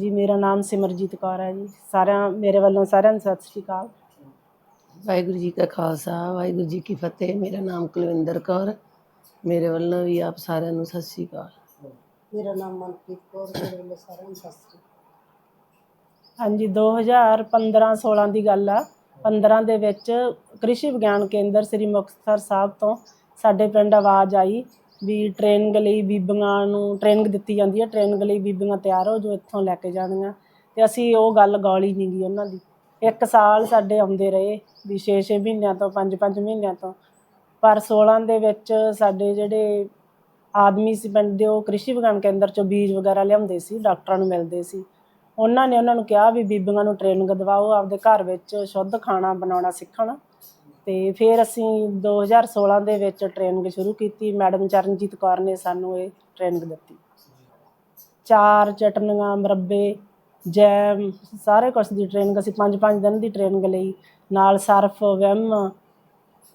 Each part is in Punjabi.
ਹਾਂਜੀ ਮੇਰਾ ਨਾਮ ਸਿਮਰਜੀਤ ਕੌਰ ਹੈ ਜੀ। ਸਾਰਿਆਂ ਮੇਰੇ ਵੱਲੋਂ ਸਾਰਿਆਂ ਨੂੰ ਸਤਿ ਸ਼੍ਰੀ ਅਕਾਲ। ਵਾਹਿਗੁਰੂ ਜੀ ਕਾ ਖਾਲਸਾ ਵਾਹਿਗੁਰੂ ਜੀ ਕੀ ਫਤਿਹ। ਮੇਰਾ ਨਾਮ ਕੁਲਵਿੰਦਰ ਕੌਰ ਮੇਰੇ ਵੱਲੋਂ ਵੀ ਆਪ ਸਾਰਿਆਂ ਨੂੰ ਸਤਿ ਸ਼੍ਰੀ ਅਕਾਲ। ਮੇਰਾ ਨਾਮ ਮਨਪ੍ਰੀਤ ਕੌਰ ਮੇਰੇ ਵੱਲੋਂ ਸਾਰਿਆਂ ਨੂੰ ਸਤਿ ਸ੍ਰੀ ਅਕਾਲ। ਹਾਂਜੀ 2015 16 ਦੀ ਗੱਲ ਆ। 15 ਦੇ ਵਿੱਚ ਕ੍ਰਿਸ਼ੀ ਵਿਗਿਆਨ ਕੇਂਦਰ ਸ੍ਰੀ ਮੁਕਤਸਰ ਸਾਹਿਬ ਤੋਂ ਸਾਡੇ ਪਿੰਡ ਆਵਾਜ਼ ਆਈ। ਵੀ ਟ੍ਰੇਨਿੰਗ ਲਈ ਬੀਬੀਆਂ ਨੂੰ ਟ੍ਰੇਨਿੰਗ ਦਿੱਤੀ ਜਾਂਦੀ ਹੈ ਟ੍ਰੇਨਿੰਗ ਲਈ ਬੀਬੀਆਂ ਤਿਆਰ ਹੋ ਜੋ ਇੱਥੋਂ ਲੈ ਕੇ ਜਾਣੀਆਂ। ਤੇ ਅਸੀਂ ਉਹ ਗੱਲ ਗੌਲੀ ਨਹੀਂ ਗਈ ਉਹਨਾਂ ਦੀ। ਇੱਕ ਸਾਲ ਸਾਡੇ ਆਉਂਦੇ ਰਹੇ, ਵੀ 6-6 ਮਹੀਨਿਆਂ ਤੋਂ 5-5 ਮਹੀਨਿਆਂ ਤੋਂ। ਪਰ 16 ਦੇ ਵਿੱਚ ਸਾਡੇ ਜਿਹੜੇ ਆਦਮੀ ਸੀ, ਪਿੰਡ ਦੇ ਉਹ ਕ੍ਰਿਸ਼ੀ ਵਿਗਿਆਨ ਕੇਂਦਰ ਚੋਂ ਬੀਜ ਵਗੈਰਾ ਲਿਆਉਂਦੇ ਸੀ, ਡਾਕਟਰਾਂ ਨੂੰ ਮਿਲਦੇ ਸੀ। ਉਹਨਾਂ ਨੇ ਉਹਨਾਂ ਨੂੰ ਕਿਹਾ ਵੀ ਬੀਬੀਆਂ ਨੂੰ ਟ੍ਰੇਨਿੰਗ ਦਿਵਾਓ ਆਪਦੇ ਘਰ ਵਿੱਚ ਸ਼ੁੱਧ ਖਾਣਾ ਬਣਾਉਣਾ ਸਿੱਖਣ। ਤੇ ਫਿਰ ਅਸੀਂ 2016 ਦੇ ਵਿੱਚ ਟ੍ਰੇਨਿੰਗ ਸ਼ੁਰੂ ਕੀਤੀ। ਮੈਡਮ ਚਰਨਜੀਤ ਕੌਰ ਨੇ ਸਾਨੂੰ ਇਹ ਟ੍ਰੇਨਿੰਗ ਦਿੱਤੀ। ਚਾਰ ਚਟਨੀਆਂ ਮੁਰੱਬੇ ਜੈਮ ਸਾਰੇ ਕੁਛ ਦੀ ਟ੍ਰੇਨਿੰਗ ਅਸੀਂ 5-5 ਦਿਨ ਦੀ ਟ੍ਰੇਨਿੰਗ ਲਈ। ਨਾਲ ਸਰਫ ਵਿਮ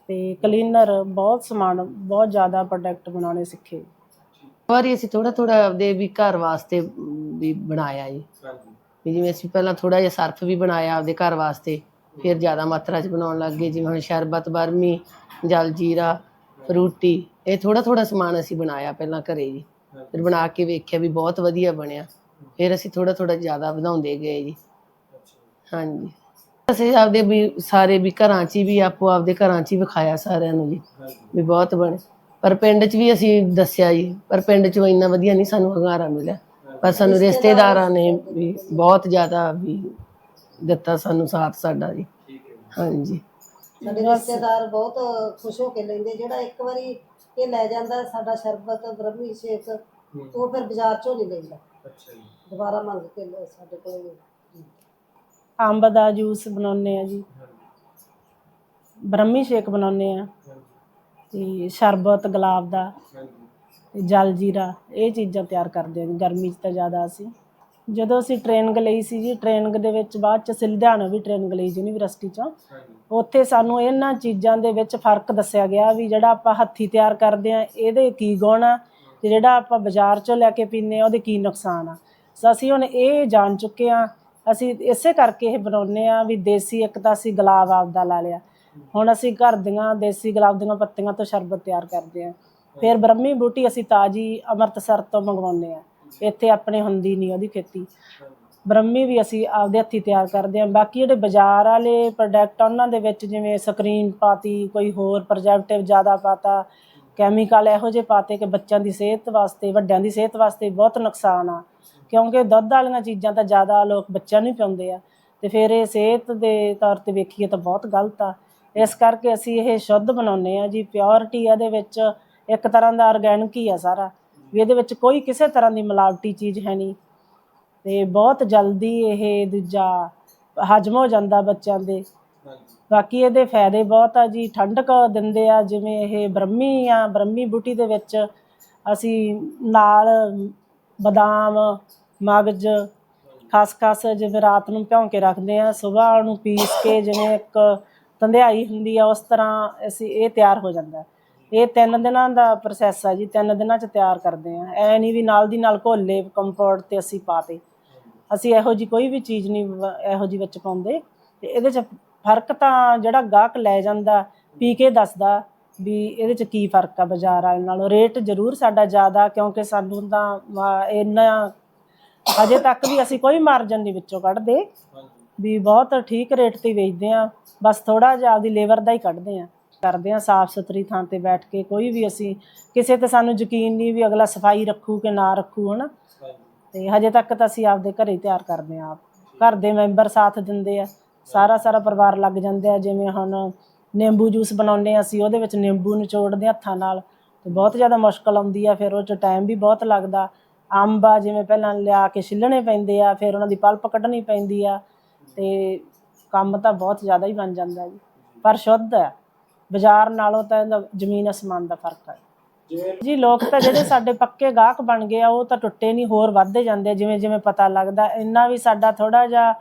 ਤੇ ਕਲੀਨਰ ਬਹੁਤ ਸਮਾਨ ਬਹੁਤ ਜ਼ਿਆਦਾ ਪ੍ਰੋਡਕਟ ਬਣਾਉਣੇ ਸਿੱਖੇ। ਵਾਰੀ ਅਸੀਂ ਥੋੜਾ ਥੋੜਾ ਆਪਦੇ ਵੀ ਘਰ ਵਾਸਤੇ ਵੀ ਬਣਾਇਆ ਜੀ ਵੀ ਜਿਵੇਂ ਅਸੀਂ ਪਹਿਲਾਂ ਥੋੜਾ ਜਿਹਾ ਸਰਫ ਵੀ ਬਣਾਇਆ ਆਪਦੇ ਘਰ ਵਾਸਤੇ। ਫਿਰ ਜ਼ਿਆਦਾ ਮਾਤਰਾ 'ਚ ਬਣਾਉਣ ਲੱਗ ਗਏ ਜਿਵੇਂ ਹੁਣ ਸ਼ਰਬਤ ਬਰਮੀ ਜਲ ਜੀਰਾ ਫਰੂਟੀ ਇਹ ਥੋੜਾ ਥੋੜਾ ਸਮਾਨ ਅਸੀਂ ਬਣਾਇਆ ਪਹਿਲਾਂ ਘਰੇ ਜੀ। ਫਿਰ ਬਣਾ ਕੇ ਵੇਖਿਆ ਵੀ ਬਹੁਤ ਵਧੀਆ ਬਣਿਆ। ਫਿਰ ਅਸੀਂ ਥੋੜਾ ਥੋੜਾ ਜ਼ਿਆਦਾ ਵਧਾਉਂਦੇ ਗਏ ਜੀ। ਹਾਂਜੀ। ਅਸੀਂ ਆਪਦੇ ਵੀ ਸਾਰੇ ਵੀ ਘਰਾਂ 'ਚ ਹੀ ਵੀ ਆਪੋ ਆਪਦੇ ਘਰਾਂ 'ਚ ਹੀ ਵਿਖਾਇਆ ਸਾਰਿਆਂ ਨੂੰ ਜੀ ਵੀ ਬਹੁਤ ਬਣੇ। ਪਰ ਪਿੰਡ 'ਚ ਵੀ ਅਸੀਂ ਦੱਸਿਆ ਜੀ ਪਰ ਪਿੰਡ 'ਚੋਂ ਇੰਨਾ ਵਧੀਆ ਨਹੀਂ ਸਾਨੂੰ ਹੰਗਾਰਾ ਮਿਲਿਆ। ਪਰ ਸਾਨੂੰ ਰਿਸ਼ਤੇਦਾਰਾਂ ਨੇ ਵੀ ਬਹੁਤ ਜ਼ਿਆਦਾ ਵੀ ਦਿੱਤਾ ਸਾਨੂੰ ਸਾਥ ਸਾਡਾ ਜੀ। ਹਾਂਜੀ। ਸਾਡੇ ਰਿਸ਼ਤੇਦਾਰ ਬਹੁਤ ਖੁਸ਼ ਹੋ ਕੇ ਲੈਂਦੇ ਜਿਹੜਾ ਇੱਕ ਵਾਰੀ ਇਹ ਲੈ ਜਾਂਦਾ ਸਾਡਾ ਸ਼ਰਬਤ ਬ੍ਰਹਮੀ ਸ਼ੇਕ ਉਹ ਫਿਰ ਬਾਜ਼ਾਰ ਚੋਂ ਨਹੀਂ ਲੈਂਦਾ। ਦੁਬਾਰਾ ਮੰਗ ਕੇ ਲੈ- ਸਾਡੇ ਕੋਲ। ਅੰਬ ਦਾ ਜੂਸ ਬਣਾਉਂਦੇ ਆ ਜੀ। ਬ੍ਰਹਮੀ ਸ਼ੇਕ ਬਣਾਉਂਦੇ ਆ। ਤੇ ਸ਼ਰਬਤ ਗੁਲਾਬ ਦਾ ਤੇ ਜਲ ਜੀਰਾ ਇਹ ਚੀਜ਼ਾਂ ਤਿਆਰ ਕਰਦੇ ਆ ਜੀ। ਗਰਮੀ 'ਚ ਤਾਂ ਜ਼ਿਆਦਾ ਅਸੀਂ। ਜਦੋਂ ਅਸੀਂ ਟ੍ਰੇਨਿੰਗ ਲਈ ਸੀ ਜੀ ਟ੍ਰੇਨਿੰਗ ਦੇ ਵਿੱਚ ਬਾਅਦ ਚ ਅਸੀਂ ਲੁਧਿਆਣਾ ਵੀ ਟ੍ਰੇਨਿੰਗ ਲਈ ਯੂਨੀਵਰਸਿਟੀ 'ਚੋਂ। ਉੱਥੇ ਸਾਨੂੰ ਇਹਨਾਂ ਚੀਜ਼ਾਂ ਦੇ ਵਿੱਚ ਫ਼ਰਕ ਦੱਸਿਆ ਗਿਆ ਵੀ ਜਿਹੜਾ ਆਪਾਂ ਹੱਥੀ ਤਿਆਰ ਕਰਦੇ ਆ ਇਹਦੇ ਕੀ ਗੁਣ ਆ ਤੇ ਜਿਹੜਾ ਆਪਾਂ ਬਾਜ਼ਾਰ 'ਚੋਂ ਲੈ ਕੇ ਪੀਂਦੇ ਆ ਉਹਦੇ ਕੀ ਨੁਕਸਾਨ ਆ। ਸੋ ਅਸੀਂ ਹੁਣ ਇਹ ਜਾਣ ਚੁੱਕੇ ਆ ਅਸੀਂ ਇਸੇ ਕਰਕੇ ਇਹ ਬਣਾਉਂਦੇ ਆ ਵੀ ਦੇਸੀ ਇੱਕ ਤਾਂ ਅਸੀਂ ਗੁਲਾਬ ਆਪਦਾ ਲਾ ਲਿਆ। ਹੁਣ ਅਸੀਂ ਘਰ ਦੀਆਂ ਦੇਸੀ ਗੁਲਾਬ ਦੀਆਂ ਪੱਤੀਆਂ ਤੋਂ ਸ਼ਰਬਤ ਤਿਆਰ ਕਰਦੇ ਆ ਫਿਰ ਬ੍ਰਹਮੀ ਬੂਟੀ ਅਸੀਂ ਤਾਜੀ ਅੰਮ੍ਰਿਤਸਰ ਤੋਂ ਮੰਗਵਾਉਂਦੇ ਆ ਇੱਥੇ ਆਪਣੇ ਹੁੰਦੀ ਨਹੀਂ ਉਹਦੀ ਖੇਤੀ। ਬ੍ਰਹਮੀ ਵੀ ਅਸੀਂ ਆਪਦੇ ਹੱਥੀ ਤਿਆਰ ਕਰਦੇ ਹਾਂ। ਬਾਕੀ ਜਿਹੜੇ ਬਾਜ਼ਾਰ ਵਾਲੇ ਪ੍ਰੋਡਕਟ ਉਹਨਾਂ ਦੇ ਵਿੱਚ ਜਿਵੇਂ ਸਕਰੀਨ ਪਾਤੀ, ਕੋਈ ਹੋਰ ਪ੍ਰੋਜੈਕਟਿਵ ਜ਼ਿਆਦਾ ਪਾਤਾ ਕੈਮੀਕਲ ਇਹੋ ਜਿਹੇ ਪਾਤੇ ਕਿ ਬੱਚਿਆਂ ਦੀ ਸਿਹਤ ਵਾਸਤੇ, ਵੱਡਿਆਂ ਦੀ ਸਿਹਤ ਵਾਸਤੇ ਬਹੁਤ ਨੁਕਸਾਨ ਆ। ਕਿਉਂਕਿ ਦੁੱਧ ਵਾਲੀਆਂ ਚੀਜ਼ਾਂ ਤਾਂ ਜ਼ਿਆਦਾ ਲੋਕ ਬੱਚਿਆਂ ਨੂੰ ਹੀ ਪਿਆਉਂਦੇ ਆ। ਤੇ ਫਿਰ ਇਹ ਸਿਹਤ ਦੇ ਤੌਰ ਤੇ ਵੇਖੀਏ ਤਾਂ ਬਹੁਤ ਗਲਤ ਆ। ਇਸ ਕਰਕੇ ਅਸੀਂ ਇਹ ਸ਼ੁੱਧ ਬਣਾਉਂਦੇ ਆ ਜੀ। ਪਿਓਰਿਟੀ ਇਹਦੇ ਵਿੱਚ ਇੱਕ ਤਰ੍ਹਾਂ ਦਾ ਆਰਗੈਨਿਕ ਹੀ ਆ ਸਾਰਾ। ਵੀ ਇਹਦੇ ਵਿੱਚ ਕੋਈ ਕਿਸੇ ਤਰ੍ਹਾਂ ਦੀ ਮਿਲਾਵਟੀ ਚੀਜ਼ ਹੈ ਨਹੀਂ। ਤੇ ਬਹੁਤ ਜਲਦੀ ਇਹ ਦੂਜਾ ਹਜਮ ਹੋ ਜਾਂਦਾ ਬੱਚਿਆਂ ਦੇ। ਬਾਕੀ ਇਹਦੇ ਫਾਇਦੇ ਬਹੁਤ ਆ ਜੀ, ਠੰਡਕ ਦਿੰਦੇ ਆ, ਜਿਵੇਂ ਇਹ ਬ੍ਰਹਮੀ ਆ, ਬ੍ਰਹਮੀ ਬੂਟੀ ਦੇ ਵਿੱਚ ਅਸੀਂ ਨਾਲ ਬਦਾਮ, ਮਗਜ, ਖਸਖਸ ਜਿਵੇਂ ਰਾਤ ਨੂੰ ਭਿਉਂ ਕੇ ਰੱਖਦੇ ਆ ਸਵੇਰ ਨੂੰ ਪੀਸ ਕੇ ਜਿਵੇਂ ਇੱਕ ਧੰਦਿਆਈ ਹੁੰਦੀ ਆ, ਉਸ ਤਰ੍ਹਾਂ ਅਸੀਂ ਇਹ ਤਿਆਰ ਹੋ ਜਾਂਦਾ। ਇਹ ਤਿੰਨ ਦਿਨਾਂ ਦਾ ਪ੍ਰੋਸੈਸ ਆ ਜੀ ਤਿੰਨ ਦਿਨਾਂ ਚ ਤਿਆਰ ਕਰਦੇ ਆ। ਐ ਨਹੀਂ ਵੀ ਨਾਲ ਦੀ ਨਾਲ ਘੋਲੇ ਕੰਪੋਰਟ ਤੇ ਅਸੀਂ ਪਾਤੇ ਅਸੀਂ ਇਹੋ ਜੀ ਕੋਈ ਵੀ ਚੀਜ਼ ਨਹੀਂ ਵ- ਇਹੋ ਜੀ ਵਿੱਚ ਪਾਉਂਦੇ। ਤੇ ਇਹਦੇ ਚ ਫ਼ਰਕ ਤਾਂ ਜਿਹੜਾ ਗਾਹਕ ਲੈ ਜਾਂਦਾ ਪੀ ਕੇ ਦੱਸਦਾ ਵੀ ਇਹਦੇ ਚ ਕੀ ਫ਼ਰਕ ਆ ਬਾਜ਼ਾਰ ਵਾਲੇ ਨਾਲੋਂ। ਰੇਟ ਜ਼ਰੂਰ ਸਾਡਾ ਜ਼ਿਆਦਾ ਕਿਉਂਕਿ ਸਾਨੂੰ ਤਾਂ ਇੰਨਾ ਅਜੇ ਤੱਕ ਵੀ ਅਸੀਂ ਕੋਈ ਮਾਰਜਨ ਨਹੀਂ ਵਿੱਚੋਂ ਕੱਢਦੇ। ਵੀ ਬਹੁਤ ਠੀਕ ਰੇਟ ਤੇ ਹੀ ਵੇਚਦੇ ਆ। ਬਸ ਥੋੜਾ ਜਿਹਾ ਆਪਦੀ ਲੇਬਰ ਦਾ ਹੀ ਕੱਢਦੇ ਆ। ਕਰਦੇ ਆ ਸਾਫ਼ ਸੁਥਰੀ ਥਾਂ ਤੇ ਬੈਠ ਕੇ, ਕੋਈ ਵੀ ਅਸੀਂ ਕਿਸੇ ਤੇ ਸਾਨੂੰ ਯਕੀਨ ਨਹੀਂ ਵੀ ਅਗਲਾ ਸਫ਼ਾਈ ਰੱਖੂ ਕਿ ਨਾ ਰੱਖੂ, ਹਨਾ? ਤੇ ਹਜੇ ਤੱਕ ਤਾਂ ਅਸੀਂ ਆਪਦੇ ਘਰੇ ਹੀ ਤਿਆਰ ਕਰਦੇ ਆ ਆਪ। ਘਰ ਦੇ ਮੈਂਬਰ ਸਾਥ ਦਿੰਦੇ ਆ। ਸਾਰਾ ਸਾਰਾ ਪਰਿਵਾਰ ਲੱਗ ਜਾਂਦੇ ਆ, ਜਿਵੇਂ ਹੁਣ ਨਿੰਬੂ ਜੂਸ ਬਣਾਉਂਦੇ ਆ ਅਸੀਂ, ਉਹਦੇ ਵਿੱਚ ਨਿੰਬੂ ਨਿਚੋੜਦੇ ਹੱਥਾਂ ਨਾਲ। ਤੇ ਬਹੁਤ ਜ਼ਿਆਦਾ ਮੁਸ਼ਕਲ ਆਉਂਦੀ ਆ, ਫਿਰ ਉਹ ਚ ਟਾਈਮ ਵੀ ਬਹੁਤ ਲੱਗਦਾ। ਅੰਬ ਆ, ਜਿਵੇਂ ਪਹਿਲਾਂ ਲਿਆ ਕੇ ਛਿੱਲਣੇ ਪੈਂਦੇ ਆ, ਫਿਰ ਉਹਨਾਂ ਦੀ ਪਲਪ ਕੱਢਣੀ ਪੈਂਦੀ ਆ। ਤੇ ਕੰਮ ਤਾਂ ਬਹੁਤ ਜ਼ਿਆਦਾ ਹੀ ਬਣ ਜਾਂਦਾ ਜੀ। ਪਰ ਸ਼ੁੱਧ ਹੈ ਬਾਜ਼ਾਰ ਨਾਲੋਂ ਤਾਂ ਇਹਦਾ ਜ਼ਮੀਨ ਅਸਮਾਨ ਦਾ ਫ਼ਰਕ ਹੈ। ਜੀ, ਲੋਕ ਤਾਂ ਜਿਹੜੇ ਸਾਡੇ ਪੱਕੇ ਗਾਹਕ ਬਣ ਗਏ ਆ, ਉਹ ਤਾਂ ਟੁੱਟੇ ਨਹੀਂ, ਹੋਰ ਵੱਧਦੇ ਜਾਂਦੇ ਜਿਵੇਂ ਜਿਵੇਂ ਪਤਾ ਲੱਗਦਾ, ਇੰਨਾ ਵੀ ਸਾਡਾ ਥੋੜਾ ਜਿਹਾ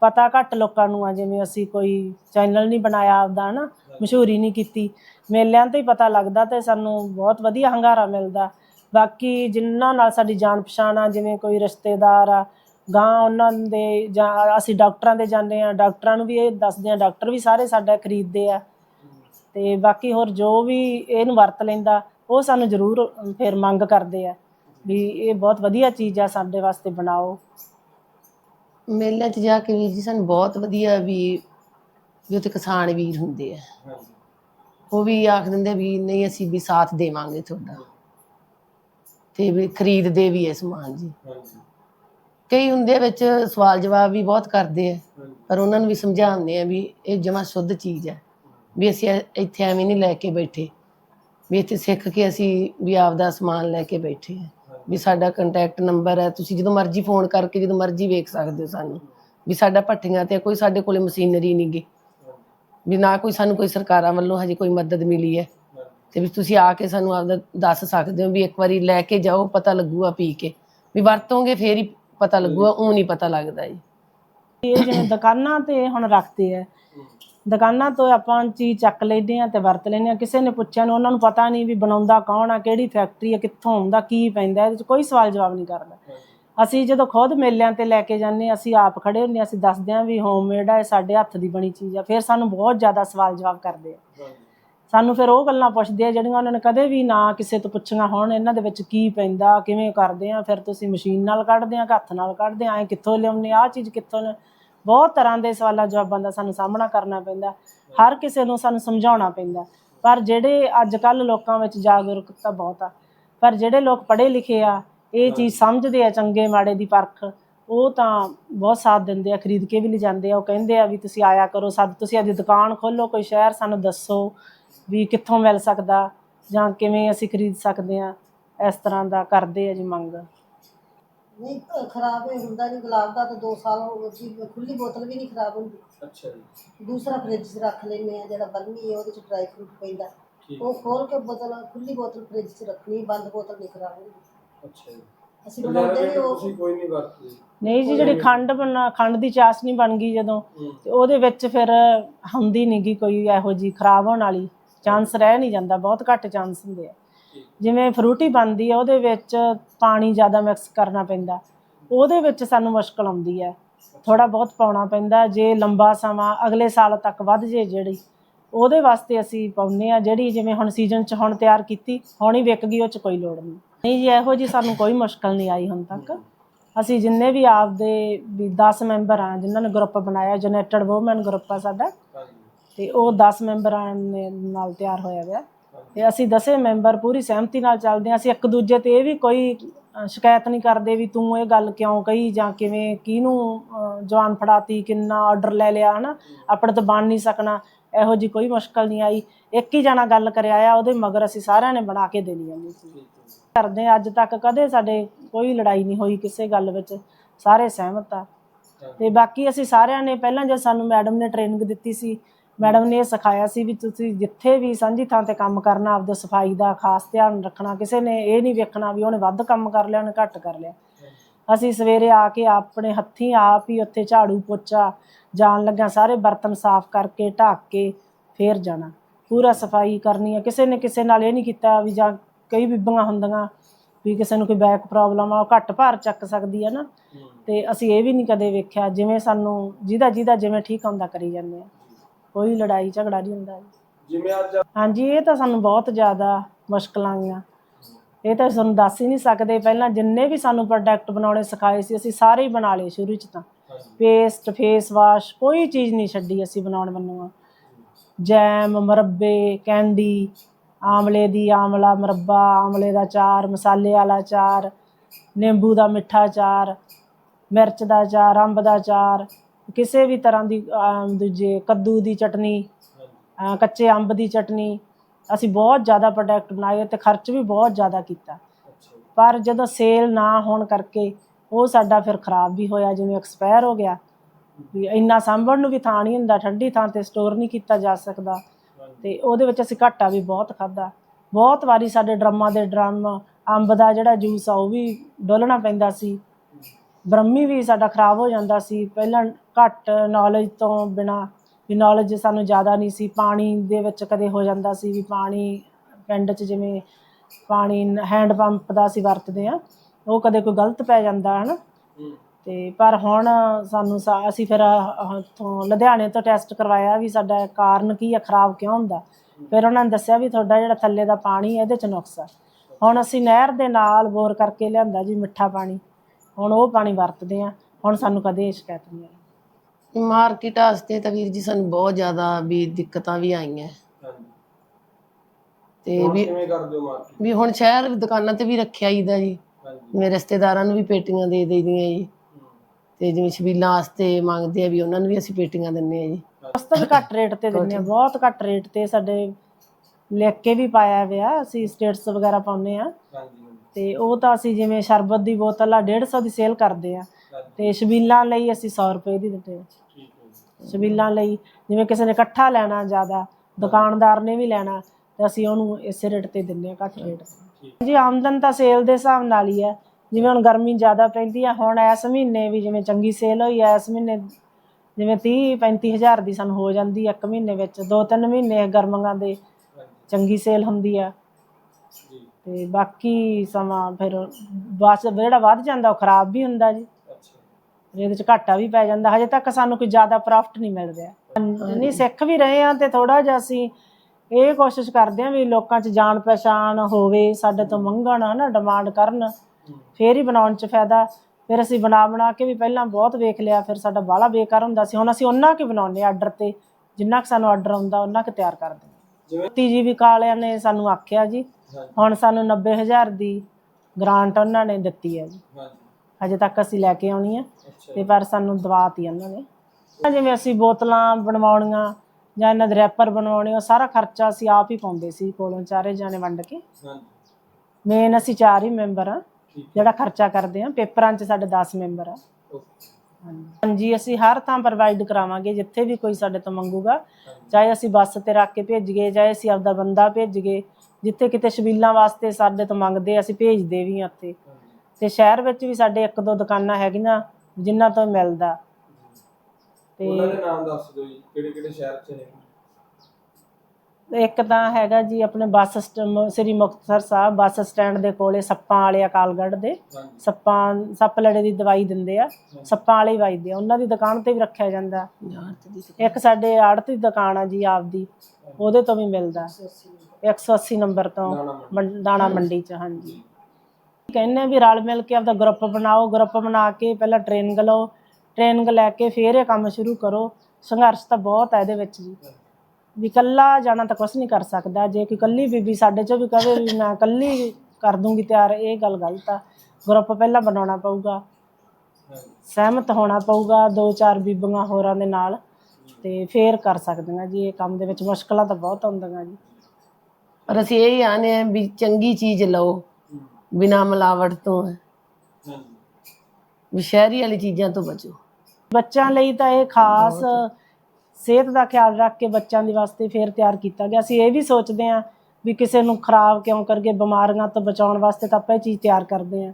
ਪਤਾ ਘੱਟ ਲੋਕਾਂ ਨੂੰ ਆ, ਜਿਵੇਂ ਅਸੀਂ ਕੋਈ ਚੈਨਲ ਨਹੀਂ ਬਣਾਇਆ ਆਪਦਾ, ਹਨਾ? ਮਸ਼ਹੂਰੀ ਨਹੀਂ ਕੀਤੀ। ਮੇਲਿਆਂ ਤੋਂ ਹੀ ਪਤਾ ਲੱਗਦਾ ਤੇ ਸਾਨੂੰ ਬਹੁਤ ਵਧੀਆ ਹੰਗਾਰਾ ਮਿਲਦਾ। ਬਾਕੀ ਜਿਨ੍ਹਾਂ ਨਾਲ ਸਾਡੀ ਜਾਣ ਪਛਾਣ ਆ, ਜਿਵੇਂ ਕੋਈ ਰਿਸ਼ਤੇਦਾਰ ਆ ਗਾਂ ਉਹਨਾਂ ਦੇ ਜਾਂ ਅਸੀਂ ਡਾਕਟਰਾਂ ਦੇ ਜਾਂਦੇ ਆ, ਡਾਕਟਰਾਂ ਨੂੰ ਵੀ ਇਹ ਦੱਸਦੇ ਆ, ਡਾਕਟਰ ਵੀ ਸਾਰੇ ਸਾਡਾ ਖਰੀਦਦੇ ਆ। ਤੇ ਬਾਕੀ ਹੋਰ ਜੋ ਵੀ ਇਹਨੂੰ ਵਰਤ ਲੈਂਦਾ ਉਹ ਸਾਨੂੰ ਜ਼ਰੂਰ ਫਿਰ ਮੰਗ ਕਰਦੇ ਆ ਵੀ ਇਹ ਬਹੁਤ ਵਧੀਆ ਚੀਜ਼ ਆ ਸਾਡੇ ਵਾਸਤੇ ਬਣਾਓ। ਮੇਲਿਆਂ 'ਚ ਜਾ ਕੇ ਵੀਰ ਜੀ ਸਾਨੂੰ ਬਹੁਤ ਵਧੀਆ ਵੀ ਵੀ ਉੱਥੇ ਕਿਸਾਨ ਵੀਰ ਹੁੰਦੇ ਆ। ਉਹ ਵੀ ਆਖ ਦਿੰਦੇ ਵੀ ਨਹੀਂ ਅਸੀਂ ਵੀ ਸਾਥ ਦੇਵਾਂਗੇ ਤੁਹਾਡਾ। ਤੇ ਵੀ ਖਰੀਦਦੇ ਵੀ ਇਹ ਸਮਾਨ ਜੀ। ਕਈ ਹੁੰਦੇ ਵਿੱਚ ਸਵਾਲ ਜਵਾਬ ਵੀ ਬਹੁਤ ਕਰਦੇ ਆ ਪਰ ਉਹਨਾਂ ਨੂੰ ਵੀ ਸਮਝਾਉਂਦੇ ਆ ਵੀ ਇਹ ਜਮਾ ਸ਼ੁੱਧ ਚੀਜ਼ ਹੈ ਵੀ ਅਸੀਂ ਇ- ਇੱਥੇ ਐਵੇਂ ਨਹੀਂ ਲੈ ਕੇ ਬੈਠੇ। ਵੀ ਇੱਥੇ ਸਿੱਖ ਕੇ ਅਸੀਂ ਵੀ ਆਪਦਾ ਸਮਾਨ ਲੈ ਕੇ ਬੈਠੇ ਆ। ਵੀ ਸਾਡਾ ਕੰਟੈਕਟ ਨੰਬਰ ਹੈ, ਤੁਸੀਂ ਜਦੋਂ ਮਰਜ਼ੀ ਫੋਨ ਕਰਕੇ ਜਦੋਂ ਮਰਜ਼ੀ ਵੇਖ ਸਕਦੇ ਹੋ ਸਾਨੂੰ। ਵੀ ਸਾਡਾ ਭੱਠੀਆਂ ਤੇ ਕੋਈ ਸਾਡੇ ਕੋਲੇ ਮਸ਼ੀਨਰੀ ਨਹੀਂ ਗੀ। ਵੀ ਨਾ ਕੋਈ ਸਾਨੂੰ ਕੋਈ ਸਰਕਾਰਾਂ ਵੱਲੋਂ ਹਜੇ ਕੋਈ ਮਦਦ ਮਿਲੀ ਹੈ। ਤੇ ਵੀ ਤੁਸੀਂ ਆ ਕੇ ਸਾਨੂੰ ਆਪਦਾ ਦੱਸ ਸਕਦੇ ਹੋ ਵੀ ਇੱਕ ਵਾਰੀ ਲੈ ਕੇ ਜਾਓ, ਪਤਾ ਲੱਗੂਗਾ ਪੀ ਕੇ। ਵੀ ਵਰਤੋਂਗੇ, ਫੇਰ ਹੀ ਪਤਾ ਲੱਗੂਗਾ ਉਹ ਨਹੀਂ ਪਤਾ ਲੱਗਦਾ ਜੀ। ਇਹ ਜਿਵੇਂ ਦੁਕਾਨਾਂ ਤੇ ਹੁਣ ਰੱਖਦੇ ਆ ਦੁਕਾਨਾਂ ਤੋਂ ਆਪਾਂ ਚੀਜ਼ ਚੱਕ ਲੈਂਦੇ ਆ ਤੇ ਵਰਤ ਲੈਂਦੇ ਆ ਕਿਸੇ ਨੇ ਪੁੱਛਿਆ ਨੂੰ ਉਹਨਾਂ ਨੂੰ ਪਤਾ ਨਹੀਂ ਵੀ ਬਣਾਉਂਦਾ ਕੌਣ ਆ ਕਿਹੜੀ ਫੈਕਟਰੀ ਆ ਕਿੱਥੋਂ ਆਉਂਦਾ ਕੀ ਪੈਂਦਾ ਇਹਦੇ ਚ ਕੋਈ ਸਵਾਲ ਜਵਾਬ ਨਹੀਂ ਕਰਦਾ। ਅਸੀਂ ਜਦੋਂ ਖੁਦ ਮੇਲਿਆਂ ਤੇ ਲੈ ਕੇ ਜਾਂਦੇ ਹਾਂ, ਅਸੀਂ ਆਪ ਖੜੇ ਹੁੰਦੇ ਹਾਂ, ਅਸੀਂ ਦੱਸਦੇ ਹਾਂ ਵੀ ਹੋਮਮੇਡ ਆ ਇਹ ਸਾਡੇ ਹੱਥ ਦੀ ਬਣੀ ਚੀਜ਼ ਆ। ਫਿਰ ਸਾਨੂੰ ਬਹੁਤ ਜ਼ਿਆਦਾ ਸਵਾਲ ਜਵਾਬ ਕਰਦੇ ਆ। ਸਾਨੂੰ ਫਿਰ ਉਹ ਗੱਲਾਂ ਪੁੱਛਦੇ ਆ ਜਿਹੜੀਆਂ ਉਹਨਾਂ ਨੇ ਕਦੇ ਵੀ ਨਾ ਕਿਸੇ ਤੋਂ ਪੁੱਛੀਆਂ ਹੋਣ ਇਹਨਾਂ ਦੇ ਵਿੱਚ ਕੀ ਪੈਂਦਾ ਕਿਵੇਂ ਕਰਦੇ ਆ ਫਿਰ ਤੁਸੀਂ ਮਸ਼ੀਨ ਨਾਲ ਕੱਢਦੇ ਆ ਕਿ ਹੱਥ ਨਾਲ ਕੱਢਦੇ ਆ ਐ ਕਿੱਥੋਂ ਲਿਆਉਂਦੇ ਆ ਚੀਜ਼ ਕਿੱਥੋਂ ਲਿਆ- ਬਹੁਤ ਤਰ੍ਹਾਂ ਦੇ ਸਵਾਲਾਂ ਜਵਾਬਾਂ ਦਾ ਸਾਨੂੰ ਸਾਹਮਣਾ ਕਰਨਾ ਪੈਂਦਾ ਹਰ ਕਿਸੇ ਨੂੰ ਸਾਨੂੰ ਸਮਝਾਉਣਾ ਪੈਂਦਾ। ਪਰ ਜਿਹੜੇ ਅੱਜ ਕੱਲ ਲੋਕਾਂ ਵਿੱਚ ਜਾਗਰੂਕਤਾ ਬਹੁਤ ਆ ਪਰ ਜਿਹੜੇ ਲੋਕ ਪੜ੍ਹੇ ਲਿਖੇ ਆ ਇਹ ਚੀਜ਼ ਸਮਝਦੇ ਆ ਚੰਗੇ ਮਾੜੇ ਦੀ ਪਰਖ ਉਹ ਤਾਂ ਬਹੁਤ ਸਾਥ ਦਿੰਦੇ ਆ ਖਰੀਦ ਕੇ ਵੀ ਲਿਜਾਂਦੇ ਆ ਉਹ ਕਹਿੰਦੇ ਆ ਵੀ ਤੁਸੀਂ ਆਇਆ ਕਰੋ ਸਾਡ ਤੁਸੀਂ ਆਪਦੀ ਦੁਕਾਨ ਖੋਲੋ ਕੋਈ ਸ਼ਹਿਰ ਸਾਨੂੰ ਦੱਸੋ ਵੀ ਕਿੱਥੋਂ ਮਿਲ ਸਕਦਾ ਜਾਂ ਕਿਵੇਂ ਅਸੀਂ ਖਰੀਦ ਸਕਦੇ ਆ ਇਸ ਤਰ੍ਹਾਂ ਦਾ ਕਰਦੇ ਆ ਜੀ ਮੰਗ। ਨਹੀਂ ਅ, ਖਰਾਬ ਇਹ ਹੁੰਦਾ ਨਹੀਂ ਗੁਲਾਬ ਦਾ ਤਾਂ 2 ਸਾਲ ਹੋ ਗਏ ਜੀ ਖੁੱਲੀ ਬੋਤਲ ਵੀ ਨਹੀਂ ਖਰਾਬ ਹੁੰਦੀ। ਅੱਛਾ ਜੀ। ਦੂਸਰਾ ਫ੍ਰਿਜ 'ਚ ਰੱਖ ਲੈਂਦੇ ਆ ਜਿਹੜਾ ਬਰਮੀ ਹੈ ਉਹਦੇ 'ਚ ਡਰਾਈ ਫਰੂਟ ਪੈਂਦਾ। ਉਹ ਖੋਲ ਕੇ ਬੋਤਲ ਖੁੱਲੀ ਬੋਤਲ ਫ੍ਰਿਜ 'ਚ ਰੱਖਣੀ ਬੰਦ ਬੋਤਲ ਨਹੀਂ ਖਰਾਬ ਹੁੰਦੀ। ਅੱਛਾ ਜੀ। ਅਸੀਂ ਬਣਾਉਂਦੇ ਵੀ ਉਹ ਤੁਸੀਂ ਕੋਈ ਨਹੀਂ ਵਰਤਦੇ। ਨਹੀਂ ਜੀ ਜਿਹੜੀ ਖੰਡ ਬਣਾ ਖੰਡ ਦੀ ਚਾਸ਼ਨੀ ਬਣ ਗਈ ਜਦੋਂ ਤੇ ਉਹਦੇ ਵਿੱਚ ਫਿਰ ਹੁੰਦੀ ਨਹੀਂ ਗੀ ਕੋਈ ਇਹੋ ਜੀ ਖਰਾਬ ਹੋਣ ਵਾਲੀ। ਚਾਂਸ ਰਹਿ ਨਹੀਂ ਜਾਂਦਾ ਬਹੁਤ ਘੱਟ ਚਾਂਸ ਹੁੰਦੇ ਆ। ਜਿਵੇਂ ਫਰੂਟੀ ਬਣਦੀ ਆ ਉਹਦੇ ਵਿੱਚ ਪਾਣੀ ਜ਼ਿਆਦਾ ਮਿਕਸ ਕਰਨਾ ਪੈਂਦਾ। ਉਹਦੇ ਵਿੱਚ ਸਾਨੂੰ ਮੁਸ਼ਕਲ ਆਉਂਦੀ ਹੈ। ਥੋੜਾ ਬਹੁਤ ਪਾਉਣਾ ਪੈਂਦਾ ਜੇ ਲੰਬਾ ਸਮਾਂ ਅਗਲੇ ਸਾਲ ਤੱਕ ਵੱਧ ਜੇ ਜਿਹੜੀ ਉਹਦੇ ਵਾਸਤੇ ਅਸੀਂ ਪਾਉਂਦੇ ਆ ਜਿਹੜੀ ਜਿਵੇਂ ਹੁਣ ਸੀਜ਼ਨ 'ਚ ਹੁਣ ਤਿਆਰ ਕੀਤੀ ਹੁਣ ਹੀ ਵਿਕ ਗਈ ਉਹ 'ਚ ਕੋਈ ਲੋੜ ਨਹੀਂ। ਨਹੀਂ ਜੀ ਇਹੋ ਜੀ ਸਾਨੂੰ ਕੋਈ ਮੁਸ਼ਕਲ ਨਹੀਂ ਆਈ ਹੁਣ ਤੱਕ। ਅਸੀਂ ਜਿੰਨੇ ਵੀ ਆਪਦੇ ਵੀ 10 ਮੈਂਬਰ ਆ ਜਿਨ੍ਹਾਂ ਨੇ ਗਰੁੱਪ ਬਣਾਇਆ ਯੂਨਾਈਟਿਡ ਵੂਮਨ ਗਰੁੱਪ ਆ ਸਾਡਾ ਤੇ ਉਹ 10 ਮੈਂਬਰਾਂ ਨਾਲ ਤਿਆਰ ਹੋਇਆ ਹੋਇਆ ਤੇ ਅਸੀਂ ਦਸੇ ਮੈਂਬਰ ਪੂਰੀ ਸਹਿਮਤੀ ਨਾਲ ਚੱਲਦੇ ਹਾਂ। ਅਸੀਂ ਇੱਕ ਦੂਜੇ ਤੇ ਇਹ ਵੀ ਕੋਈ ਸ਼ਿਕਾਇਤ ਨਹੀਂ ਕਰਦੇ ਵੀ ਤੂੰ ਇਹ ਗੱਲ ਕਿਉਂ ਕਹੀ ਜਾਂ ਕਿਵੇਂ ਕਿਹਨੂੰ ਜਵਾਨ ਫੜਾਤੀ ਕਿੰਨਾ ਆਰਡਰ ਲੈ ਲਿਆ ਹਨਾ? ਆਪਣੇ ਤੋਂ ਬਣ ਨਹੀਂ ਸਕਣਾ। ਇਹੋ ਜੀ ਕੋਈ ਮੁਸ਼ਕਲ ਨਹੀਂ ਆਈ। ਇੱਕ ਹੀ ਜਣਾ ਗੱਲ ਕਰਿਆ ਆ ਉਹਦੇ ਮਗਰ ਅਸੀਂ ਸਾਰਿਆਂ ਨੇ ਬਣਾ ਕੇ ਦੇਣੀ ਜਾਂਦੀ ਸੀ ਕਰਦੇ ਹਾਂ, ਅੱਜ ਤੱਕ ਕਦੇ ਸਾਡੇ ਕੋਈ ਲੜਾਈ ਨਹੀਂ ਹੋਈ ਕਿਸੇ ਗੱਲ ਵਿੱਚ। ਸਾਰੇ ਸਹਿਮਤ ਆ। ਤੇ ਬਾਕੀ ਅਸੀਂ ਸਾਰਿਆਂ ਨੇ ਪਹਿਲਾਂ ਜਦ ਸਾਨੂੰ ਮੈਡਮ ਨੇ ਟ੍ਰੇਨਿੰਗ ਦਿੱਤੀ ਸੀ ਮੈਡਮ ਨੇ ਇਹ ਸਿਖਾਇਆ ਸੀ ਵੀ ਤੁਸੀਂ ਜਿੱਥੇ ਵੀ ਸਾਂਝੀ ਥਾਂ ਤੇ ਕੰਮ ਕਰਨਾ, ਆਪਦੇ ਸਫ਼ਾਈ ਦਾ ਖਾਸ ਧਿਆਨ ਰੱਖਣਾ, ਕਿਸੇ ਨੇ ਇਹ ਨਹੀਂ ਵੇਖਣਾ ਵੀ ਉਹਨੇ ਵੱਧ ਕੰਮ ਕਰ ਲਿਆ, ਉਹਨੇ ਘੱਟ ਕਰ ਲਿਆ। ਅਸੀਂ ਸਵੇਰੇ ਆ ਕੇ ਆਪਣੇ ਹੱਥੀਂ ਆਪ ਹੀ ਉੱਥੇ ਝਾੜੂ ਪੋਚਾ ਜਾਣ ਲੱਗਾ ਸਾਰੇ ਬਰਤਨ ਸਾਫ਼ ਕਰਕੇ, ਢੱਕ ਕੇ ਫੇਰ ਜਾਣਾ। ਪੂਰਾ ਸਫ਼ਾਈ ਕਰਨੀ ਹੈ ਕਿਸੇ ਨੇ ਕਿਸੇ ਨਾਲ ਇਹ ਨਹੀਂ ਕੀਤਾ ਵੀ ਜਾਂ ਕਈ ਬੀਬੀਆਂ ਹੁੰਦੀਆਂ ਵੀ ਕਿਸੇ ਨੂੰ ਕੋਈ ਬੈਕ ਪ੍ਰੋਬਲਮ ਆ, ਉਹ ਘੱਟ ਭਾਰ ਚੱਕ ਸਕਦੀ ਹੈ ਨਾ। ਹੂੰ। ਤੇ ਅਸੀਂ ਇਹ ਵੀ ਨਹੀਂ ਕਦੇ ਵੇਖਿਆ, ਜਿਵੇਂ ਸਾਨੂੰ ਜਿਹਦਾ ਜਿਹਦਾ ਜਿਵੇਂ ਠੀਕ ਹੁੰਦਾ ਕਰੀ ਜਾਂਦੇ ਆ। ਕੋਈ ਲੜਾਈ ਝਗੜਾ ਨਹੀਂ ਹੁੰਦਾ ਜੀ। ਜਿਵੇਂ ਅੱਜ ਹਾਂਜੀ ਇਹ ਤਾਂ ਸਾਨੂੰ ਬਹੁਤ ਜ਼ਿਆਦਾ ਮੁਸ਼ਕਲਾਂ ਆਈਆਂ। ਇਹ ਤਾਂ ਸਾਨੂੰ ਦੱਸ ਹੀ ਨਹੀਂ ਸਕਦੇ। ਪਹਿਲਾਂ ਜਿੰਨੇ ਵੀ ਸਾਨੂੰ ਪ੍ਰੋਡਕਟ ਬਣਾਉਣੇ ਸਿਖਾਏ ਸੀ ਅਸੀਂ ਸਾਰੇ ਹੀ ਬਣਾ ਲਏ ਸ਼ੁਰੂ ਚ ਤਾਂ। ਪੇਸਟ ਫੇਸ ਵਾਸ਼ ਕੋਈ ਚੀਜ਼ ਨਹੀਂ ਛੱਡੀ ਅਸੀਂ ਬਣਾਉਣ ਵੱਲੋਂ। ਜੈਮ ਮੁਰੱਬੇ ਕੈਂਡੀ ਆਮਲੇ ਦੀ ਆਮਲਾ ਮੁਰੱਬਾ ਆਮਲੇ ਦਾ ਚਾਰ ਮਸਾਲੇ ਵਾਲਾ ਚਾਰ ਨਿੰਬੂ ਦਾ ਮਿੱਠਾ ਚਾਰ ਮਿਰਚ ਦਾ ਚਾਰ ਅੰਬ ਦਾ ਚਾਰ ਕਿਸੇ ਵੀ ਤਰ੍ਹਾਂ ਦੀ ਅਮ, ਦੂਜੇ ਕੱਦੂ ਦੀ ਚਟਨੀ ਹਾਂਜੀ ਕੱਚੇ ਅੰਬ ਦੀ ਚਟਨੀ ਅਸੀਂ ਬਹੁਤ ਜ਼ਿਆਦਾ ਪ੍ਰੋਡਕਟ ਬਣਾਏ ਤੇ ਖਰਚ ਵੀ ਬਹੁਤ ਜ਼ਿਆਦਾ ਕੀਤਾ। ਅੱਛਾ ਜੀ। ਪਰ ਜਦੋਂ ਸੇਲ ਨਾ ਹੋਣ ਕਰਕੇ ਉਹ ਸਾਡਾ ਫਿਰ ਖਰਾਬ ਵੀ ਹੋਇਆ ਜਿਵੇਂ ਐਕਸਪਾਇਰ ਹੋ ਗਿਆ। ਵੀ ਇੰਨਾ ਸਾਂਭਣ ਨੂੰ ਵੀ ਥਾਂ ਨਹੀਂ ਹੁੰਦਾ ਠੰਡੀ ਥਾਂ ਤੇ ਸਟੋਰ ਨਹੀਂ ਕੀਤਾ ਜਾ ਸਕਦਾ। ਹਾਂਜੀ ਤੇ ਉਹਦੇ ਵਿੱਚ ਅਸੀਂ ਘਾਟਾ ਵੀ ਬਹੁਤ ਖਾਦਾ ਬਹੁਤ ਵਾਰੀ ਸਾਡੇ ਡਰਮਾਂ ਦੇ ਡਰਮ ਅੰਬ ਦਾ ਜਿਹੜਾ ਜੂਸ ਆ ਉਹ ਵੀ ਡੋਲਣਾ ਪੈਂਦਾ ਸੀ। ਬ੍ਰਹਮੀ ਵੀ ਸਾਡਾ ਖਰਾਬ ਹੋ ਜਾਂਦਾ ਸੀ। ਪਹਿਲਾਂ ਘੱਟ ਨੌਲੇਜ ਤੋਂ ਬਿਨਾ ਵੀ ਨੌਲੇਜ ਸਾਨੂੰ ਜ਼ਿਆਦਾ ਨਹੀਂ ਸੀ ਪਾਣੀ ਦੇ ਵਿੱਚ ਕਦੇ ਹੋ ਜਾਂਦਾ ਸੀ ਵੀ ਪਾਣੀ ਪਿੰਡ 'ਚ ਜਿਵੇਂ ਪਾਣੀ ਹੈਂਡ ਪੰਪ ਦਾ ਅਸੀਂ ਵਰਤਦੇ ਆ ਉਹ ਕਦੇ ਕੋਈ ਗਲਤ ਪੈ ਜਾਂਦਾ ਹੈ ਨਾ ਹੂੰ। ਤੇ ਪਰ ਹੁਣ ਸਾਨੂੰ ਸਾ- ਅਸੀਂ ਫਿਰ ਉੱਥੋਂ ਲੁਧਿਆਣੇ ਤੋਂ ਟੈਸਟ ਕਰਵਾਇਆ ਵੀ ਸਾਡਾ ਕਾਰਨ ਕੀ ਆ ਖਰਾਬ ਕਿਉਂ ਹੁੰਦਾ? ਫਿਰ ਉਹਨਾਂ ਨੇ ਦੱਸਿਆ ਵੀ ਤੁਹਾਡਾ ਜਿਹੜਾ ਥੱਲੇ ਦਾ ਪਾਣੀ ਹੈ ਇਹਦੇ ਚ ਨੁਕਸ ਆ। ਹੁਣ ਅਸੀਂ ਨਹਿਰ ਦੇ ਨਾਲ ਬੋਰ ਕਰਕੇ ਲਿਆਂਦਾ ਜੀ ਮਿੱਠਾ ਪਾਣੀ ਹੁਣ ਉਹ ਪਾਣੀ ਵਰਤਦੇ ਆ ਹੁਣ ਸਾਨੂੰ ਕਦੇ ਸ਼ਿਕਾਇਤ ਨਹੀਂ ਆਈ। ਮਾਰਕੀਟ ਵਾਸਤੇ ਤਾਂ ਵੀਰ ਜੀ ਸਾਨੂੰ ਬਹੁਤ ਜ਼ਿਆਦਾ ਵੀ ਦਿੱਕਤਾਂ ਵੀ ਆਈਆਂ। ਹਾਂਜੀ। ਤੇ ਹੁਣ ਵੀ ਕਿਵੇਂ ਕਰਦੇ ਹੋ ਮਾਰਕੀਟ ਵੀ ਹੁਣ ਸ਼ਹਿਰ ਦੁਕਾਨਾਂ ਤੇ ਵੀ ਰੱਖਿਆ ਹੀਦਾ ਜੀ। ਹਾਂਜੀ। ਮੇਰੇ ਰਿਸ਼ਤੇਦਾਰਾਂ ਨੂੰ ਵੀ ਪੇਟੀਆਂ ਦੇ ਦੇਈਦੀਆਂ ਜੀ। ਤੇ ਜਿਵੇਂ ਛਬੀਲਾਂ ਵਾਸਤੇ ਮੰਗਦੇ ਆ ਵੀ ਉਹਨਾਂ ਨੂੰ ਵੀ ਅਸੀਂ ਪੇਟੀਆਂ ਦਿੰਨੇ ਆ ਜੀ। ਵੀ ਘੱਟ ਰੇਟ ਤੇ ਦਿੰਦੇ ਆ ਬਹੁਤ ਘੱਟ ਰੇਟ ਤੇ ਸਾਡੇ ਲਿਖ ਕੇ ਵੀ ਪਾਇਆ ਹੋਇਆ ਅਸੀਂ ਸਟੇਟਸ ਵਗੈਰਾ ਪਾਉਂਦੇ ਆ। ਹਾਂਜੀ ਤੇ ਉਹ ਤਾਂ ਅਸੀਂ ਜਿਵੇਂ ਸ਼ਰਬਤ ਦੀ ਬੋਤਲ ਆ 150 ਦੀ ਸੇਲ ਕਰਦੇ ਆ। ਤੇ ਛਬੀਲਾਂ ਲਈ ਅਸੀਂ 100 ਰੁਪਏ ਦੀ ਦਿੰਦੇ ਆ। ਛਬੀਲਾਂ ਲਈ ਜਿਵੇਂ ਕਿਸੇ ਨੇ ਇਕੱਠਾ ਲੈਣਾ ਜ਼ਿਆਦਾ ਦੁਕਾਨਦਾਰ ਨੇ ਵੀ ਲੈਣਾ ਤੇ ਅਸੀਂ ਉਹਨੂੰ ਇਸੇ ਰੇਟ ਤੇ ਦਿੰਦੇ ਆ ਘੱਟ ਰੇਟ ਜੀ ਆਮਦਨ ਤਾਂ ਸੇਲ ਦੇ ਹਿਸਾਬ ਨਾਲ ਹੀ ਹੈ। ਜਿਵੇਂ ਹੁਣ ਗਰਮੀ ਜ਼ਿਆਦਾ ਪੈਂਦੀ ਆ ਹੁਣ ਇਸ ਮਹੀਨੇ ਵੀ ਜਿਵੇਂ ਚੰਗੀ ਸੇਲ ਹੋਈ ਐ ਇਸ ਮਹੀਨੇ ਜਿਵੇਂ 30 35 ਹਜ਼ਾਰ ਦੀ ਸਾਨੂੰ ਹੋ ਜਾਂਦੀ ਆ ਇੱਕ ਮਹੀਨੇ ਵਿੱਚ। ਦੋ ਤਿੰਨ ਮਹੀਨੇ ਗਰਮੀਆਂ ਦੇ ਚੰਗੀ ਸੇਲ ਹੁੰਦੀ ਆ। ਤੇ ਬਾਕੀ ਸਮਾਂ ਫਿਰ ਬਸ ਜਿਹੜਾ ਵੱਧ ਜਾਂਦਾ ਉਹ ਖਰਾਬ ਵੀ ਹੁੰਦਾ ਜੀ। ਇਹਦੇ ਚ ਘਾਟਾ ਵੀ ਪੈ ਜਾਂਦਾ ਹਜੇ ਤੱਕ ਸਾਨੂੰ ਕੋਈ ਜ਼ਿਆਦਾ ਪ੍ਰੋਫਿਟ ਨਹੀਂ ਮਿਲ ਰਿਹਾ। ਨਹੀਂ ਸਿੱਖ ਵੀ ਰਹੇ ਆ ਤੇ ਥੋੜਾ ਜਿਹਾ ਅਸੀਂ ਇਹ ਕੋਸ਼ਿਸ਼ ਕਰਦੇ ਆ ਵੀ ਲੋਕਾਂ 'ਚ ਜਾਣ ਪਛਾਣ ਹੋਵੇ ਸਾਡੇ ਤੋਂ ਮੰਗਣ ਹਨਾ ਡਿਮਾਂਡ ਕਰਨ। ਫੇਰ ਹੀ ਬਣਾਉਣ 'ਚ ਫਾਇਦਾ। ਫਿਰ ਅਸੀਂ ਬਣਾ ਬਣਾ ਕੇ ਵੀ ਪਹਿਲਾਂ ਬਹੁਤ ਵੇਖ ਲਿਆ ਫਿਰ ਸਾਡਾ ਬਾਹਲਾ ਬੇਕਾਰ ਹੁੰਦਾ ਸੀ। ਹੁਣ ਅਸੀਂ ਉਹਨਾਂ ਕਿ ਬਣਾਉਂਦੇ ਆਰਡਰ ਤੇ ਜਿੰਨਾ ਕੁ ਸਾਨੂੰ ਆਰਡਰ ਆਉਂਦਾ ਉਹਨਾਂ ਕੁ ਤਿਆਰ ਕਰਦੇ ਜਿਵੇਂ ਤੀਜੀ ਵੀ ਕਾਲਿਆਂ ਨੇ ਸਾਨੂੰ ਆਖਿਆ ਜੀ ਹੁਣ ਸਾਨੂੰ 90000 ਦੀ ਗ੍ਰਾਂਟ ਉਹਨਾਂ ਨੇ ਦਿੱਤੀ ਹੈ ਜੀ। ਹਾਂਜੀ ਤੱਕ ਅਸੀਂ ਲੈ ਕੇ ਆਉਣੀ ਆ ਤੇ ਪਰ ਸਾਨੂੰ ਦਵਾਤੀ ਉਹਨਾਂ ਨੇ। ਜਿਵੇਂ ਅਸੀਂ ਬੋਤਲਾਂ ਬਣਵਾਉਣੀਆਂ ਜਾਂ ਇਹਨਾਂ ਦੇ ਰੈਪਰ ਬਣਾਉਣੇ ਉਹ ਸਾਰਾ ਖਰਚਾ ਅਸੀਂ ਆਪ ਹੀ ਪਾਉਂਦੇ ਸੀ ਕੋਲੋਂ ਚਾਰੇ ਜਾਣੇ ਵੰਡ ਕੇ। ਮੇਨ ਅਸੀਂ ਚਾਰ ਹੀ ਮੈਂਬਰ ਆ ਜਿਹੜਾ ਖਰਚਾ ਕਰਦੇ ਆ ਪੇਪਰਾਂ 'ਚ ਸਾਡੇ 10 ਮੈਂਬਰ ਆ। ਹਾਂਜੀ ਅਸੀਂ ਹਰ ਥਾਂ ਪ੍ਰੋਵਾਈਡ ਕਰਾਵਾਂਗੇ ਜਿੱਥੇ ਵੀ ਕੋਈ ਸਾਡੇ ਤੋਂ ਮੰਗੂਗਾ ਚਾਹੇ ਅਸੀਂ ਬੱਸ ਤੇ ਰੱਖ ਕੇ ਭੇਜੀਏ ਚਾਹੇ ਅਸੀਂ ਆਪਦਾ ਬੰਦਾ ਭੇਜੀਏ ਜਿੱਥੇ ਕਿਤੇ ਛਬੀਲਾਂ ਵਾਸਤੇ ਸਾਡੇ ਤੋਂ ਮੰਗਦੇ ਅਸੀਂ ਭੇਜਦੇ ਵੀ ਹਾਂ ਉੱਥੇ। ਤੇ ਸ਼ਹਿਰ ਵਿੱਚ ਵੀ ਸਾਡੇ ਇੱਕ ਦੋ ਦੁਕਾਨਾਂ ਹੈਗੀਆਂ ਜਿਨ੍ਹਾਂ ਤੋਂ ਮਿਲਦਾ। ਤੇ ਉਹਨਾਂ ਦੇ ਨਾਮ ਦੱਸ ਦਿਓ ਜੀ ਕਿਹੜੇ ਕਿਹੜੇ ਸ਼ਹਿਰ ਚ ਨੇ? ਇੱਕ ਤਾਂ ਹੈਗਾ ਜੀ ਆਪਣੇ ਬੱਸ ਸਟ- ਸ੍ਰੀ ਮੁਕਤਸਰ ਸਾਹਿਬ ਬੱਸ ਸਟੈਂਡ ਦੇ ਕੋਲੇ ਸੱਪਾਂ ਵਾਲੇ ਅਕਾਲਗੜ੍ਹ ਦੇ। ਹਾਂਜੀ। ਸੱਪਾਂ ਸੱਪ ਲੜੇ ਦੀ ਦਵਾਈ ਦਿੰਦੇ ਆ ਸੱਪਾਂ ਵਾਲੇ ਹੀ ਵਜਦੇ ਆ। ਉਹਨਾਂ ਦੀ ਦੁਕਾਨ ਤੇ ਵੀ ਰੱਖਿਆ ਜਾਂਦਾ। ਇੱਕ ਸਾਡੇ ਆੜਤ ਦੀ ਦੁਕਾਨ ਆ ਜੀ ਆਪਦੀ ਉਹਦੇ ਤੋਂ ਵੀ ਮਿਲਦਾ। 180 ਨੰਬਰ ਤੋਂ ਦਾਣਾ ਮੰਡੀ। ਮੰ- ਦਾਣਾ ਮੰਡੀ ਚ ਹਾਂਜੀ। ਕਹਿੰਨੇ ਵੀ ਰਲ ਮਿਲ ਕੇ ਆਪਦਾ ਗਰੁੱਪ ਬਣਾਓ ਗਰੁੱਪ ਬਣਾ ਕੇ ਪਹਿਲਾਂ ਟ੍ਰੇਨਿੰਗ ਲਓ ਟ੍ਰੇਨਿੰਗ ਲੈ ਕੇ ਫਿਰ ਇਹ ਕੰਮ ਸ਼ੁਰੂ ਕਰੋ। ਸੰਘਰਸ਼ ਤਾਂ ਬਹੁਤ ਹੈ ਇਹਦੇ ਵਿੱਚ ਜੀ। ਵੀ ਇਕੱਲਾ ਜਾਣਾ ਤਾਂ ਕੁਝ ਨਹੀਂ ਕਰ ਸਕਦਾ। ਜੇ ਕੋਈ ਇਕੱਲੀ ਬੀਬੀ ਸਾਡੇ ਚੋਂ ਵੀ ਕਹੇ ਵੀ ਮੈਂ ਇਕੱਲੀ ਕਰ ਦੂੰਗੀ ਤਿਆਰ, ਇਹ ਗੱਲ ਗਲਤ ਆ। ਗਰੁੱਪ ਪਹਿਲਾਂ ਬਣਾਉਣਾ ਪਊਗਾ। ਸਹਿਮਤ ਹੋਣਾ ਪਊਗਾ ਦੋ ਚਾਰ ਬੀਬੀਆਂ ਹੋਰਾਂ ਦੇ ਨਾਲ ਤੇ ਫੇਰ ਕਰ ਸਕਦੀਆਂ ਜੀ। ਇਹ ਕੰਮ ਦੇ ਵਿੱਚ ਮੁਸ਼ਕਲਾਂ ਤਾਂ ਬਹੁਤ ਆਉਂਦੀਆਂ ਜੀ। ਪਰ ਅਸੀਂ ਇਹ ਆਨੇ ਆ ਵੀ ਚੰਗੀ ਚੀਜ਼ ਲਓ। ਬਿਨਾ ਮਿਲਾਵਟ ਤੋਂ ਹਾਂਜੀ ਵੀ ਸ਼ਹਿਰੀ ਵਾਲੀ ਚੀਜ਼ਾਂ ਤੋਂ ਬਚੋ। ਬੱਚਿਆਂ ਲਈ ਤਾਂ ਇਹ ਖਾਸ ਸਿਹਤ ਦਾ ਖਿਆਲ ਰੱਖ ਕੇ ਬੱਚਿਆਂ ਦੇ ਵਾਸਤੇ ਫੇਰ ਤਿਆਰ ਕੀਤਾ ਗਿਆ। ਅਸੀਂ ਇਹ ਵੀ ਸੋਚਦੇ ਹਾਂ ਵੀ ਕਿਸੇ ਨੂੰ ਖਰਾਬ ਕਿਉਂ ਕਰਕੇ ਬਿਮਾਰੀਆਂ ਤੋਂ ਬਚਾਉਣ ਵਾਸਤੇ ਤਾਂ ਆਪਾਂ ਇਹ ਚੀਜ਼ ਤਿਆਰ ਕਰਦੇ ਹਾਂ।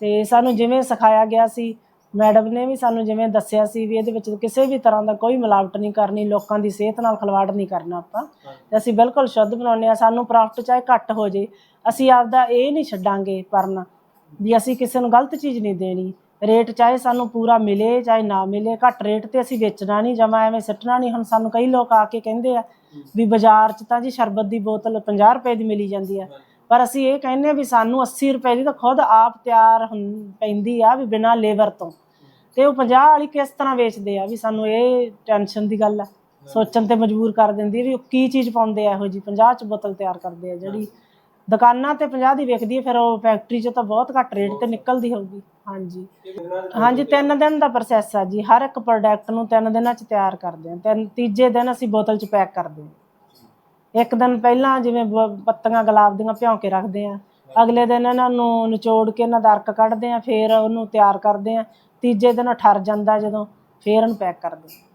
ਤੇ ਸਾਨੂੰ ਜਿਵੇਂ ਸਿਖਾਇਆ ਗਿਆ ਸੀ ਮੈਡਮ ਨੇ ਵੀ ਸਾਨੂੰ ਜਿਵੇਂ ਦੱਸਿਆ ਸੀ ਵੀ ਇਹਦੇ ਵਿੱਚ ਕਿਸੇ ਵੀ ਤਰ੍ਹਾਂ ਦਾ ਕੋਈ ਮਿਲਾਵਟ ਨਹੀਂ ਕਰਨੀ, ਲੋਕਾਂ ਦੀ ਸਿਹਤ ਨਾਲ ਖਿਲਵਾੜ ਨਹੀਂ ਕਰਨਾ ਆਪਾਂ। ਤੇ ਅਸੀਂ ਬਿਲਕੁਲ ਸ਼ੁੱਧ ਬਣਾਉਂਦੇ ਆ ਸਾਨੂੰ ਪ੍ਰੋਫਿਟ ਚਾਹੇ ਘੱਟ ਹੋ ਜੇ, ਅਸੀਂ ਆਪਦਾ ਇਹ ਨਹੀਂ ਛੱਡਾਂਗੇ ਪਰਨਾ ਵੀ ਅਸੀਂ ਕਿਸੇ ਨੂੰ ਗਲਤ ਚੀਜ਼ ਨਹੀਂ ਦੇਣੀ। ਰੇਟ ਚਾਹੇ ਸਾਨੂੰ ਪੂਰਾ ਮਿਲੇ ਚਾਹੇ ਨਾ ਮਿਲੇ, ਘੱਟ ਰੇਟ ਤੇ ਅਸੀਂ ਵੇਚਣਾ ਨਹੀਂ, ਜਮਾ ਐਵੇਂ ਸਿੱਟਣਾ ਨਹੀਂ। ਹੁਣ ਸਾਨੂੰ ਕਈ ਲੋਕ ਆ ਕੇ ਕਹਿੰਦੇ ਆ ਵੀ ਬਾਜ਼ਾਰ 'ਚ ਤਾਂ ਜੀ ਸ਼ਰਬਤ ਦੀ ਬੋਤਲ 50 ਰੁਪਏ ਦੀ ਮਿਲੀ ਜਾਂਦੀ ਆ। ਪਰ ਅਸੀਂ ਇਹ ਕਹਿੰਦੇ ਆ ਵੀ ਸਾਨੂੰ 80 ਰੁਪਏ ਦੀ ਤਾਂ ਖੁਦ ਆਪ ਤਿਆਰ ਹੁੰ- ਪੈਂਦੀ ਆ ਵੀ ਬਿਨਾਂ ਲੇਬਰ ਤੋਂ। ਤੇ ਉਹ 50 ਵਾਲੀ ਕਿਸ ਤਰ੍ਹਾਂ ਵੇਚਦੇ ਆ ਵੀ ਸਾਨੂੰ ਇਹ ਟੈਨਸ਼ਨ ਦੀ ਗੱਲ ਆ। ਸੋਚਣ ਤੇ ਮਜਬੂਰ ਕਰ ਦਿੰਦੀ ਵੀ ਉਹ ਕੀ ਚੀਜ਼ ਪਾਉਂਦੇ ਆ ਇਹੋ ਜੀ 50 ਚ ਬੋਤਲ ਤਿਆਰ ਕਰਦੇ ਆ ਜਿਹੜੀ ਦੁਕਾਨਾਂ ਤੇ 50 ਦੀ ਵਿਕਦੀ ਹੈ ਫਿਰ ਉਹ ਫੈਕਟਰੀ 'ਚ ਤਾਂ ਬਹੁਤ ਘੱਟ ਰੇਟ ਤੇ ਨਿਕਲਦੀ ਹੋਊਗੀ। ਹਾਂਜੀ। ਹਾਂਜੀ, ਤਿੰਨ ਦਿਨ ਦਾ ਪ੍ਰੋਸੈਸ ਆ ਜੀ। ਹਰ ਇੱਕ ਪ੍ਰੋਡਕਟ ਨੂੰ ਤਿੰਨ ਦਿਨਾਂ 'ਚ ਤਿਆਰ ਕਰਦੇ ਹਾਂ ਤਿੰਨ, ਤੀਜੇ ਦਿਨ ਅਸੀਂ ਬੋਤਲ 'ਚ ਪੈਕ ਕਰਦੇ ਹਾਂ ਇੱਕ ਦਿਨ ਪਹਿਲਾਂ ਜਿਵੇਂ ਬ- ਪੱਤੀਆਂ ਗੁਲਾਬ ਦੀਆਂ ਭਿਉਂ ਕੇ ਰੱਖਦੇ ਹਾਂ ਅਗਲੇ ਦਿਨ ਇਹਨਾਂ ਨੂੰ ਨਿਚੋੜ ਕੇ ਇਹਨਾਂ ਦਾ ਅਰਕ ਕੱਢਦੇ ਆ, ਫਿਰ ਉਹਨੂੰ ਤਿਆਰ ਕਰਦੇ ਆ। ਤੀਜੇ ਦਿਨ ਉਹ ਠਰ ਜਾਂਦਾ ਜਦੋਂ ਫਿਰ ਉਹਨੂੰ ਪੈਕ ਕਰਦੇ ਹਾਂ